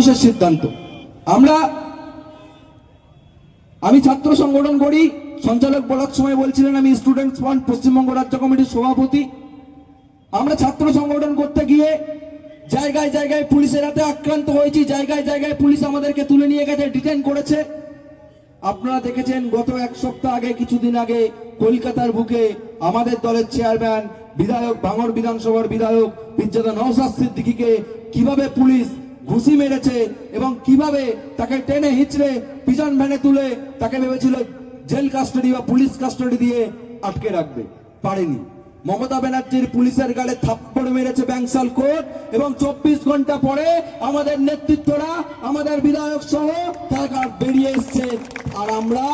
মানুষের সিদ্ধান্ত। আমরা, আমি ছাত্র সংগঠন করি, সঞ্চালক বলার সময় বলছিলেন আমি স্টুডেন্টস ফ্রন্ট পশ্চিমবঙ্গ রাজ্য কমিটির সভাপতি। আমরা ছাত্র সংগঠন করতে গিয়ে জায়গায় জায়গায় পুলিশের হাতে আক্রান্ত হয়েছি, জায়গায় জায়গায় পুলিশ আমাদেরকে তুলে নিয়ে গেছে ডিটেন করেছে। আপনারা দেখেছেন, গত এক সপ্তাহ আগে, কিছুদিন আগে কলকাতার বুকে আমাদের দলের চেয়ারম্যান বিধায়ক, ভাঙড় বিধানসভার বিধায়ক বিদ্যাদা নওসাদ সিদ্দিকিকে কীভাবে পুলিশ ঘুষি মেরেছে এবং কীভাবে তাকে টেনে হিচড়ে পিছন ভ্যানে তুলে তাকে ভেবেছিল জেল কাস্টাডি বা পুলিশ কাস্টাডি দিয়ে আটকে রাখবে। পারেনি। মমতা ব্যানার্জির পুলিশের গালে থাপ্পড় মেরেছে ব্যাংসাল কোর্ট এবং চব্বিশ ঘণ্টা পরে আমাদের নেতৃত্বরা, আমাদের বিধায়ক সহ তারা বেরিয়ে এসছে। আর আমরা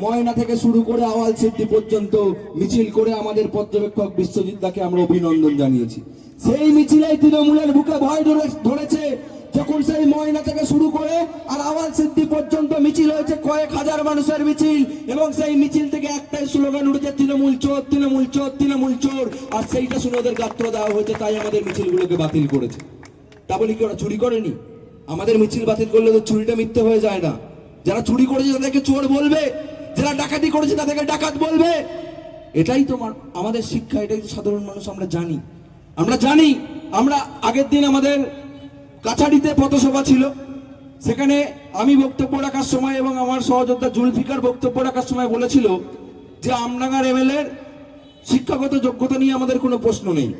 ময়না থেকে শুরু করে আওয়াল সিদ্ধি পর্যন্ত মিছিল করে আমাদের পর্যবেক্ষক বিশ্বজিৎ দাকে আমরা অভিনন্দন জানিয়েছি। সেই মিছিলে তৃণমূলের বুকে ভয় ধরে- ধরেছে যখন সেই ময়না থেকে শুরু করে আর আওয়াল সিদ্ধি পর্যন্ত মিছিল হয়েছে, কয়েক হাজার মানুষের মিছিল এবং সেই মিছিল থেকে একটাই স্লোগান উঠেছে, তৃণমূল চোর তৃণমূল চোর তৃণমূল চোর। আর সেইটা শুনে ওদের গাত্র দেওয়া হয়েছে, তাই আমাদের মিছিলগুলোকে বাতিল করেছে। তা বলি কি, ওরা চুরি করেনি? আমাদের মিছিল বাতিল করলে তো চুরিটা মিথ্যে হয়ে যায় না। যারা চুরি করেছে তাদেরকে চোর বলবে, যারা ডাকাতি করেছে তাদেরকে ডাকাত বলবে। এটাই তোমার আমাদের শিক্ষা, এটাই সাধারণ মানুষ, আমরা জানি। আমরা জানি, আমরা আগের দিন আমাদের কাছাড়িতে পথসভা ছিল। সেখানে আমি বক্তব্য রাখার সময় এবং আমার সহযোদ্ধা জুলফিকার বক্তব্য রাখার সময় বলেছিল যে আমডাঙ্গার এমএলএ শিক্ষাগত যোগ্যতা নিয়ে আমাদের কোনো প্রশ্ন নেই।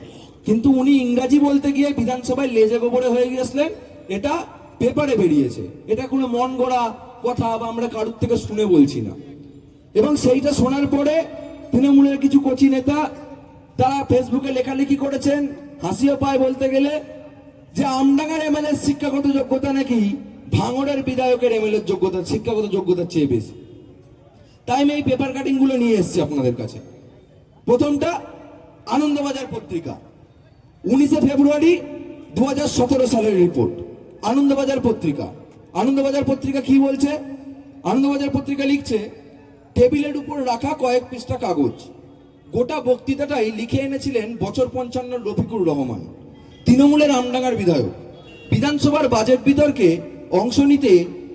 কিন্তু উনি ইংরাজি বলতে গিয়ে বিধানসভায় লেজে গোবরে হয়ে গিয়েছিলেন এটা পেপারে বেরিয়েছে। এটা কোনো মন গড়া কথা বা আমরা কারুর থেকে শুনে বলছি না। এবং সেইটা শোনার পরে তৃণমূলের কিছু কচি নেতা, তারা ফেসবুকে লেখালেখি করেছেন, হাসিও পায় বলতে গেলে যে আমডাঙ্গার এমএলএ শিক্ষাগত যোগ্যতা নাকি ভাঙড়ের বিধায়কের এমএলএর যোগ্যতা, শিক্ষাগত যোগ্যতার চেয়ে বেশি? তাই আমি এই পেপার কাটিংগুলো নিয়ে এসেছি আপনাদের কাছে। প্রথমটা, আনন্দবাজার পত্রিকা। উনিশে ফেব্রুয়ারি দু হাজার সতেরো সালের রিপোর্ট আনন্দবাজার পত্রিকা। আনন্দবাজার পত্রিকা কি বলছে? আনন্দবাজার পত্রিকা লিখছে, টেবিলের উপর রাখা কয়েক পৃষ্ঠা কাগজ। গোটা বক্তৃতাটাই লিখে এনেছিলেন বছর পঞ্চান্ন রফিকুর রহমান। তৃণমূলের আমডাঙ্গার বিধায়ক। বিধানসভার বাজেট বিতর্কে অংশ নিতে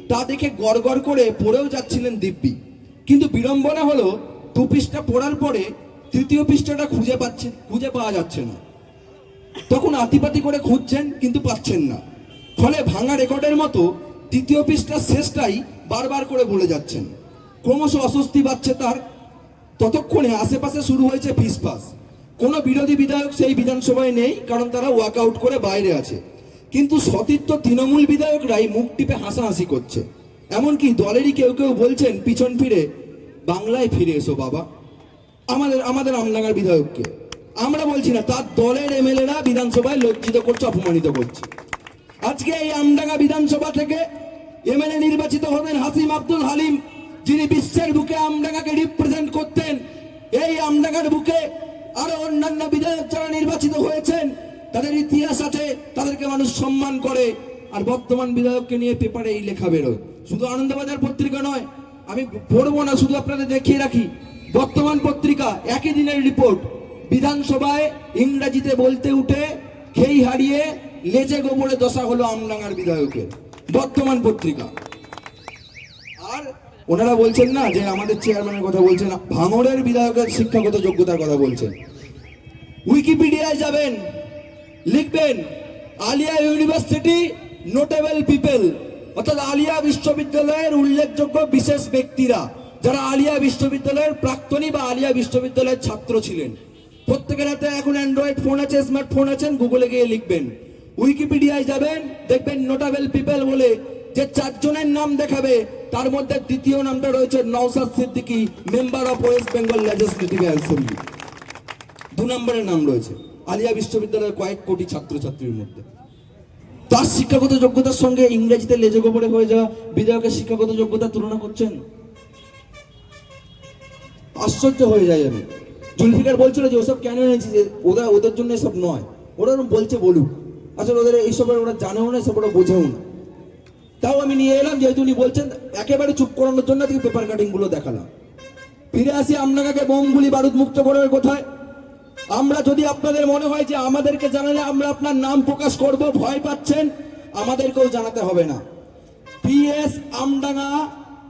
তা দেখে গড়গড় করে পড়েও যাচ্ছিলেন দিব্যি। কিন্তু বিড়ম্বনা হলো দু পৃষ্ঠা পড়ার পরে তৃতীয় পৃষ্ঠাটা খুঁজে পাচ্ছে, খুঁজে পাওয়া যাচ্ছে না। তখন আতিপাতি করে খুঁজছেন কিন্তু পাচ্ছেন না। ফলে ভাঙা রেকর্ডের মতো তৃতীয় পৃষ্ঠার শেষটাই বারবার করে বলে যাচ্ছেন। ক্রমশ অস্বস্তি বাড়ছে তার। ততক্ষণে আশেপাশে শুরু হয়েছে ফিসফাস। কোনো বিরোধী বিধায়ক সেই বিধানসভায় নেই, কারণ তারা ওয়াক আউট করে বাইরে আছে। কিন্তু সতীর্থ তৃণমূল বিধায়করাই মুখ টিপে হাসাহাসি করছে। এমনকি দলেরই কেউ কেউ বলছেন, পিছন ফিরে, বাংলায় ফিরে এসো বাবা। আমাদের আমাদের আমডাঙ্গার বিধায়ককে। আমরা বলছি না, তার দলের এমএলএরা বিধানসভায় লজ্জিত করছে, অপমানিত করছে। আজকে এই আমডাঙ্গা বিধানসভা থেকে এমএলএ নির্বাচিত হবেন হাসিম আব্দুল হালিম, যিনি বিশ্বের বুকে আমডাঙ্গাকে রিপ্রেজেন্ট করতেন। এই আমডাঙ্গার বুকে আরও অন্যান্য বিধায়ক যারা নির্বাচিত হয়েছেন, তাদের ইতিহাস আছে, তাদেরকে মানুষ সম্মান করে। আর বর্তমান বিধায়ককে নিয়ে পেপারে এই লেখা বেরোয়। শুধু আনন্দবাজার পত্রিকা নয়, আমি পড়ব না, শুধু আপনাদের দেখিয়ে রাখি। বর্তমান পত্রিকা, একই দিনের রিপোর্ট। বিধানসভায় ইংরেজিতে বলতে উঠে, খেই হারিয়ে লেজে গোবরে দশা হলো আমডাঙ্গার বিধায়কের। বর্তমান পত্রিকা। ওনারা বলছেন না যে আমাদের চেয়ারম্যানের কথা বলছেন ভাঙড়ের বিধায়কের শিক্ষাগত যোগ্যতার কথা বলছেন। উইকিপিডিয়ায় যাবেন, লিখবেন, আলিয়া ইউনিভার্সিটি নোটেবল পিপল অর্থাৎ আলিয়া বিশ্ববিদ্যালয়ের উল্লেখযোগ্য বিশেষ ব্যক্তিরা, যারা আলিয়া বিশ্ববিদ্যালয়ের প্রাক্তনী বা আলিয়া বিশ্ববিদ্যালয়ের ছাত্র ছিলেন। প্রত্যেকের হাতে এখন অ্যান্ড্রয়েড ফোন আছে স্মার্টফোন আছেন গুগলে গিয়ে লিখবেন। উইকিপিডিয়ায় যাবেন, দেখবেন নোটাবেল পিপল বলে যে চারজনের নাম দেখাবে তার মধ্যে দ্বিতীয় নামটা রয়েছে Naushad Siddiqui member of West Bengal legislative assembly দু নম্বরের নাম রয়েছে আলিয়া বিশ্ববিদ্যালয়ের কয়েক কোটি ছাত্রছাত্রীর মধ্যে। তার শিক্ষাগত যোগ্যতার সঙ্গে ইংরেজিতে লেজে গোবরে হয়ে যাওয়া বিধায়কের শিক্ষাগত যোগ্যতা তুলনা করছেন? আশ্চর্য হয়ে যায় আমি। জুলফিকার বলছিল যে ওসব কেন এনেছি যে ওরা ওদের জন্য এসব নয়। ওরা বলছে বলুক। আসলে ওদের এইসবের ওরা জানেও না, এসব ওরা বোঝেও না। তাও আমি নিয়ে এলাম, যেহেতু উনি বলছেন একেবারে চুপ করানোর জন্য আজকে পেপার কাটিংগুলো দেখালাম। ফিরে আসি আপনাকে বোমগুলি বারুদ মুক্ত করার কোথায়। আমরা যদি আপনাদের মনে হয় যে আমাদেরকে জানালে আমরা আপনার নাম প্রকাশ করব, ভয় পাচ্ছেন, আমাদেরকেও জানাতে হবে না। PS Amdanga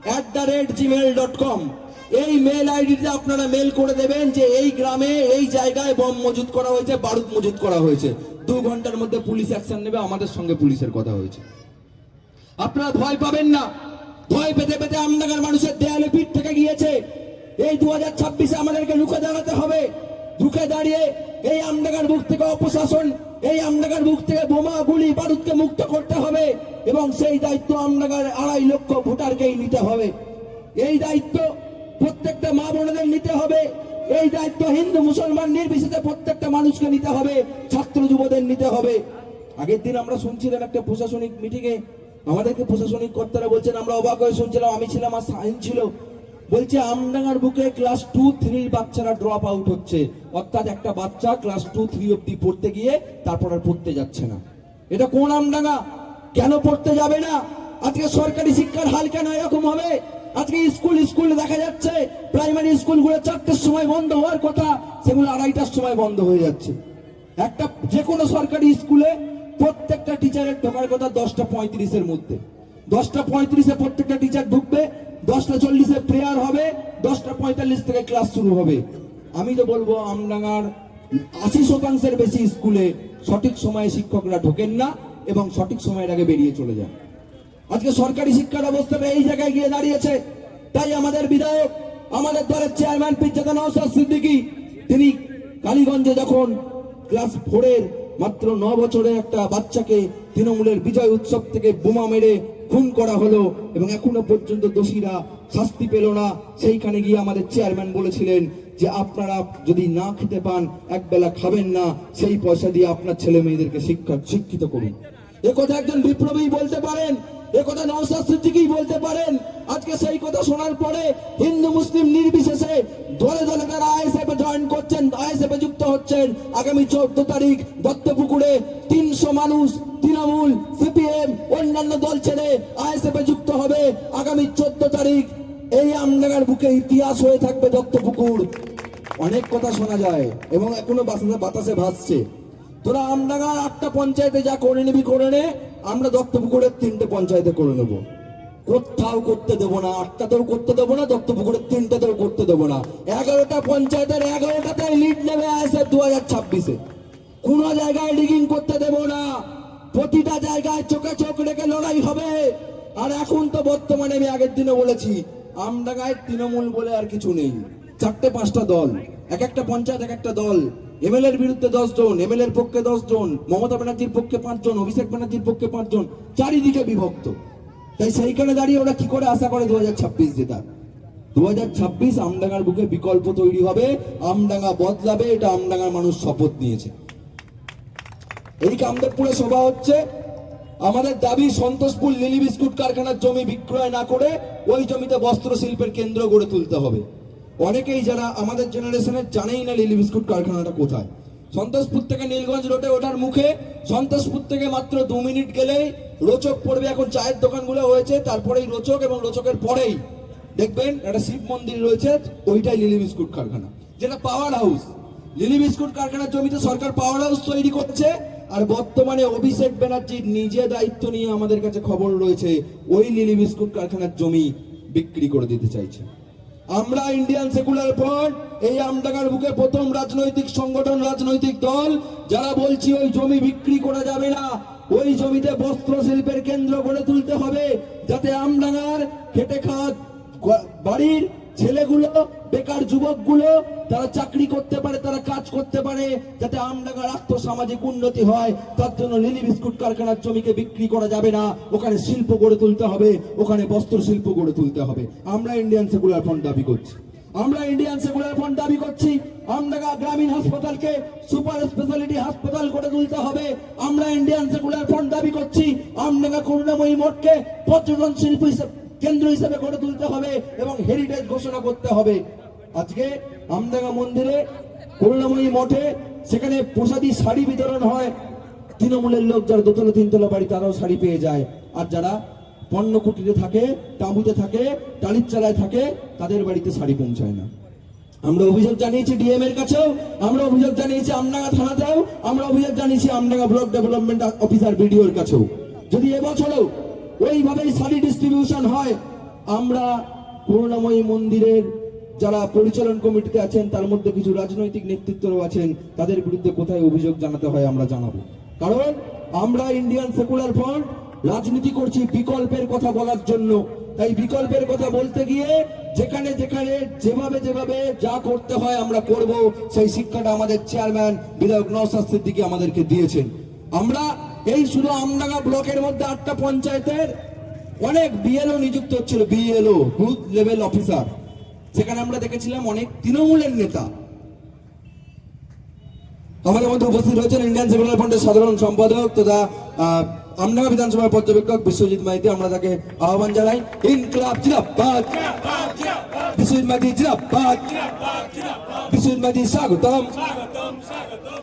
at the rate gmail dot com এই মেল আইডিতে আপনারা মেল করে দেবেন যে এই গ্রামে, এই জায়গায় বম মজুত করা হয়েছে, বারুদ মজুত করা হয়েছে। দু ঘণ্টার মধ্যে পুলিশ অ্যাকশন নেবে, আমাদের সঙ্গে পুলিশের কথা হয়েছে। আপনারা ভয় পাবেন না। ভয় পেতে পেতে আমডাঙ্গার মানুষের দেয়ালে পিঠ থেকে গিয়েছে। এই দু হাজার ছাব্বিশে আমাদেরকে রুখে দাঁড়াতে হবে। রুখে দাঁড়িয়ে এই আমডাঙ্গার বুক থেকে অপশাসন, এই আমডাঙ্গার বুক থেকে বোমা, গুলি, বারুদকে মুক্ত করতে হবে এবং সেই দায়িত্ব আমডাঙ্গার আড়াই লক্ষ ভোটারকেই নিতে হবে। এই দায়িত্ব প্রত্যেকটা মা বোনদের নিতে হবে। এই দায়িত্ব হিন্দু, মুসলমান, নির্বিশেষে প্রত্যেকটা মানুষকে নিতে হবে। ছাত্র, যুবদের নিতে হবে। আগের দিন আমরা শুনছিলাম একটা প্রশাসনিক মিটিংয়ে আমাদেরকে প্রশাসনিক কর্তারা বলছেন, আমরা অবাক হয়ে শুনছিলাম, আমি ছিলাম আর সাইন ছিল। বলছে, আমডাঙ্গার বুকে ক্লাস টু থ্রির বাচ্চারা ড্রপ আউট হচ্ছে। অর্থাৎ একটা বাচ্চা ক্লাস টু থ্রি অব্দি পড়তে গিয়ে তারপর আর পড়তে যাচ্ছে না। এটা কোন আমডাঙ্গা? কেন পড়তে যাবে না? আজকে সরকারি শিক্ষার হাল কেন এরকম হবে? আজকে স্কুল স্কুল দেখা যাচ্ছে প্রাইমারি স্কুলগুলো চারটের সময় বন্ধ হওয়ার কথা, সেগুলো আড়াইটার সময় বন্ধ হয়ে যাচ্ছে। একটা যে কোনো সরকারি স্কুলে প্রত্যেকটা টিচারের ঢোকার কথা দশটা পঁয়ত্রিশের মধ্যে। দশটা পঁয়ত্রিশে প্রত্যেকটা টিচার ঢুকবে, দশটা চল্লিশে প্রেয়ার হবে, দশটা পঁয়তাল্লিশ থেকে ক্লাস শুরু হবে। আমি তো বলব, আমডাঙ্গার আশি শতাংশের বেশি স্কুলে সঠিক সময়ে শিক্ষকরা ঢোকেন না এবং সঠিক সময়ের আগে বেরিয়ে চলে যান। আজকে সরকারি শিক্ষা ব্যবস্থাটা এই জায়গায় গিয়ে দাঁড়িয়েছে। তাই আমাদের বিধায়ক, আমাদের দলের চেয়ারম্যান পিজ্জাদা সিদ্দিকী, তিনি কালীগঞ্জে যখন ক্লাস ফোরের মাত্র ন বছরে একটা বাচ্চাকে তৃণমূলের বিজয় উৎসব থেকে বোমা মেরে খুন করা হলো এবং এখনও পর্যন্ত দোষীরা শাস্তি পেল না। সেইখানে গিয়ে আমাদের চেয়ারম্যান বলেছিলেন যে আপনারা যদি না খেতে পান, একবেলা খাবেন না, সেই পয়সা দিয়ে আপনার ছেলে মেয়েদেরকে শিক্ষা শিক্ষিত করুন। এ কথা একজন বিপ্লবী বলতে পারেন এ কথা নওসাদ বলতে পারেন আজকে সেই কথা শোনার পরে হিন্দু মুসলিম নির্বিশেষে দলে দলে তারা আইএসএফ জয়েন করছেন, আইএসএফ যুক্ত হচ্ছেন। আগামী চোদ্দ তারিখ দত্তপুকুরে তিনশো মানুষ তৃণমূল, সিপিএম, অন্যান্য দল ছেড়ে আইএসএফ যুক্ত হবে। আগামী চোদ্দ তারিখ এই আমডাঙ্গার বুকে ইতিহাস হয়ে থাকবে দত্তপুকুর। অনেক কথা শোনা যায় এবং এখনও বাতাসে ভাসছে। তোরা আমডাঙ্গা আটটা পঞ্চায়েতে যা করে নিবি, করে নে। আমরা দত্তপুকুরের তিনটে পঞ্চায়েতে করে নেব। কোথাও করতে দেবো না, আটটাতেও করতে দেবো না দত্তপুকুরের তিনটাতেও করতে দেবো না। এগারোটা পঞ্চায়েতের এগারোটাতে লিড নেবে আসে দু হাজার ছাব্বিশে। কোনো জায়গায় লিগিং করতে দেবো না। প্রতিটা জায়গায় চোখে চোখ রেখে লড়াই হবে। আর এখন তো বর্তমানে আমি আগের দিনে বলেছি আমডাঙ্গায় তৃণমূল বলে আর কিছু নেই। চারটে পাঁচটা দল এক একটা পঞ্চায়েত এক একটা দল। এমএলএ এর বিরুদ্ধে দশ জন এমএলএ এর পক্ষে দশ জন, মমতা ব্যানার্জির পক্ষে পাঁচজন অভিষেক ব্যানার্জির পক্ষে পাঁচজন চারিদিকে বিভক্ত। তাই সেইখানে দাঁড়িয়ে ওরা কি করে আশা করে দু হাজার ছাব্বিশ জেতার দু হাজার ছাব্বিশ আমডাঙ্গার বুকে বিকল্প তৈরি হবে, আমডাঙ্গা বদলাবে, এটা আমডাঙ্গার মানুষ শপথ নিয়েছে। এই কামদেবপুরে সভা হচ্ছে। আমাদের দাবি, সন্তোষপুর লিলি বিস্কুট কারখানার জমি বিক্রয় না করে ওই জমিতে বস্ত্র শিল্পের কেন্দ্র গড়ে তুলতে হবে। অনেকেই যারা আমাদের জেনারেশনের জানেই না লিলি বিস্কুট কারখানাটা কোথায়। সন্তোষপুর থেকে নীলগঞ্জ রোডে ওঠার মুখে সন্তোষপুর থেকে মাত্র দু মিনিট গেলেই রোচক পড়বে এখন চায়ের দোকানগুলো হয়েছে, তারপরেই রোচক এবং রোচকের পরেই, দেখবেন একটা শিব মন্দির রয়েছে, ওইটাই লিলি বিস্কুট কারখানা, যেটা পাওয়ার হাউস লিলি বিস্কুট কারখানার জমিতে সরকার পাওয়ার হাউস তৈরি করছে, আর বর্তমানে অভিষেক ব্যানার্জির নিজে দায়িত্ব নিয়ে আমাদের কাছে খবর রয়েছে, ওই লিলি বিস্কুট কারখানার জমি বিক্রি করে দিতে চাইছে। আমরা ইন্ডিয়ান সেকুলার ফ্রন্ট এই আমডাঙ্গার বুকে প্রথম রাজনৈতিক সংগঠন, রাজনৈতিক দল, যারা বলছি ওই জমি বিক্রি করা যাবে না ওই জমিতে বস্ত্র শিল্পের কেন্দ্র গড়ে তুলতে হবে যাতে আমডাঙ্গার খেটে গ- বাড়ির ছেলেগুলো, বেকার যুবকগুলো তারা চাকরি করতে পারে, তারা কাজ করতে পারে, যাতে আমডাঙ্গার আর্থসামাজিক উন্নতি হয়। তার জন্য লিলি বিস্কুট কারখানার জমিকে বিক্রি করা যাবে না। ওখানে শিল্প গড়ে তুলতে হবে, ওখানে বস্ত্র শিল্প গড়ে তুলতে হবে। আমরা ইন্ডিয়ান সেকুলার ফ্রন্ট দাবি করছি। আমরা ইন্ডিয়ান সেকুলার ফ্রন্ট দাবি করছি, আমডাঙ্গা গ্রামীণ হাসপাতালকে সুপার স্পেশালিটি হাসপাতাল করে তুলতে হবে। আমরা ইন্ডিয়ান সেকুলার ফ্রন্ট দাবি করছি, আমডাঙ্গা করুণাময়ী মঠকে পর্যটন শিল্প কেন্দ্র হিসেবে গড়ে তুলতে হবে এবং হেরিটেজ ঘোষণা করতে হবে। আজকে আমডাঙ্গা মন্দিরে করুণাময়ী মঠে সেখানে প্রসাদী শাড়ি বিতরণ হয়। তৃণমূলের লোক যারা দোতলা তিনতলা বাড়ি তারাও শাড়ি পেয়ে যায়। আর যারা পণ্য কুটিরে থাকে তাঁবুতে থাকে টালির চালায় থাকে, তাদের বাড়িতে শাড়ি পৌঁছায় না। আমরা অভিযোগ জানিয়েছি ডিএম এর কাছেও, আমরা অভিযোগ জানিয়েছি আমডাঙ্গা থানাতেও, আমরা অভিযোগ জানিয়েছি আমডাঙ্গা ব্লক ডেভেলপমেন্ট অফিসার বিডিওর কাছেও। যদি এবছরও ওইভাবেই শাড়ি ডিস্ট্রিবিউশন হয়, আমরা করুণাময়ী মন্দিরের যারা পরিচালন কমিটিতে আছেন, তার মধ্যে কিছু রাজনৈতিক নেতৃত্বও আছেন, তাদের বিরুদ্ধে কোথায় অভিযোগ জানাতে হয় আমরা জানাব। কারণ আমরা ইন্ডিয়ান সেকুলার ফ্রন্ট রাজনীতি করছি বিকল্পের কথা বলার জন্য। তাই বিকল্পের কথা বলতে গিয়ে যেখানে যেখানে, যেভাবে যেভাবে যা করতে হয় আমরা করব, সেই শিক্ষাটা আমাদের চেয়ারম্যান বিধায়ক নওসাদ দিকে আমাদেরকে দিয়েছেন। আমরা এই শুধু আমডাঙ্গা ব্লকের মধ্যে আটটা পঞ্চায়েতের অনেক বিএলও নিযুক্ত হচ্ছিল, বিএলও, বুথ লেভেল অফিসার। সেখানে আমরা দেখেছিলাম অনেক তৃণমূলের নেতা। আমাদের মধ্যে উপস্থিত রয়েছেন ইন্ডিয়ান সেকুলার ফ্রন্টের সাধারণ সম্পাদক তথা আহ, আমডাঙ্গা বিধানসভার পর্যবেক্ষক বিশ্বজিৎ মাইতি আমরা তাকে আহ্বান জানাই। ইনকলাব জিরাবাদ বিশ্বজিৎ মাইতি জিরাবাদ বিশ্বজিৎ মাইতি স্বাগতম।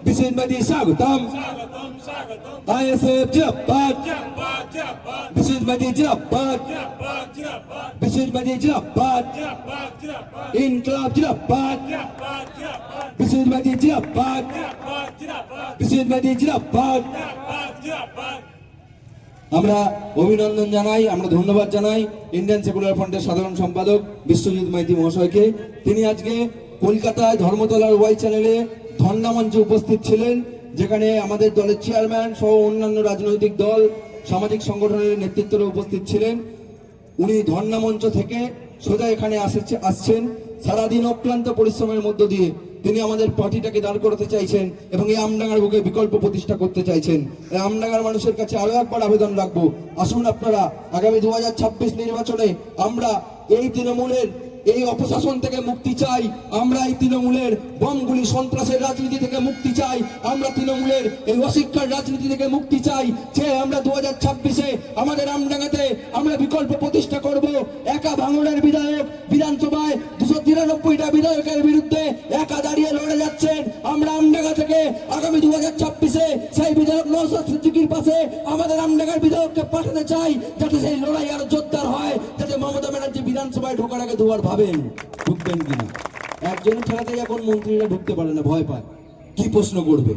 বিশ্বজিৎ মাইতি স্বাগতম। আইএসএফ জিরাবাদ বিশ্বজিৎ মাইতি জিরাবাদ বিশ্বজিৎ মাইতি জিরাবাদ ইনকলাব জিরাবাদ বিশ্বজিৎ মাইতি জিরাবাদ বিশ্বজিৎ মাইতি জিরাবাদ আমরা অভিনন্দন জানাই, আমরা ধন্যবাদ জানাই ইন্ডিয়ান সেকুলার ফ্রন্টের সাধারণ সম্পাদক বিশ্বজিৎ মাইতি মহাশয়কে। তিনি আজকে কলকাতায় ধর্মতলার ওয়াই চ্যানেলে ধর্ণা মঞ্চে উপস্থিত ছিলেন, যেখানে আমাদের দলের চেয়ারম্যান সহ অন্যান্য রাজনৈতিক দল, সামাজিক সংগঠনের নেতৃত্বরা উপস্থিত ছিলেন। উনি ধর্ণা মঞ্চ থেকে সোজা এখানে আসছে আসছেন। সারাদিন অক্লান্ত পরিশ্রমের মধ্য দিয়ে তিনি আমাদের পার্টিটাকে দাঁড় করাতে চাইছেন এবং এই আমডাঙ্গার বুকে বিকল্প প্রতিষ্ঠা করতে চাইছেন। আমডাঙ্গার মানুষের কাছে আরও একবার আবেদন রাখব। আসুন আপনারা, আগামী দু নির্বাচনে আমরা এই তৃণমূলের, এই অপশাসন থেকে মুক্তি চাই। আমরা এই তৃণমূলের বমগুলি, সন্ত্রাসের রাজনীতি থেকে মুক্তি চাই। আমরা তৃণমূলের এই অশিক্ষার রাজনীতি থেকে মুক্তি চাই। যে আমরা দু হাজার ছাব্বিশে আমাদের আমডাঙ্গাতে আমরা বিকল্প প্রতিষ্ঠা করব। একা ভাঙনের বিধায়ক, বিধানসভায় দুশো তিরানব্বইটা বিধায়কের বিরুদ্ধে হাজার ছাব্বিশে সেই বিধায়ক নৌসাদ সিদ্দিকির পাশে আমাদের আমডাঙ্গার বিধায়ককে পাঠাতে চাই, যাতে সেই লড়াই আরও জোরদার হয়, যাতে মমতা ব্যানার্জি বিধানসভায় ঢোকার আগে দুবার ভাবেন। ঢুকবেন কিনা? একজনের ঠেলাতেই এখন মন্ত্রীরা ঢুকতে পারে না, ভয় পায়। কি প্রশ্ন করবে?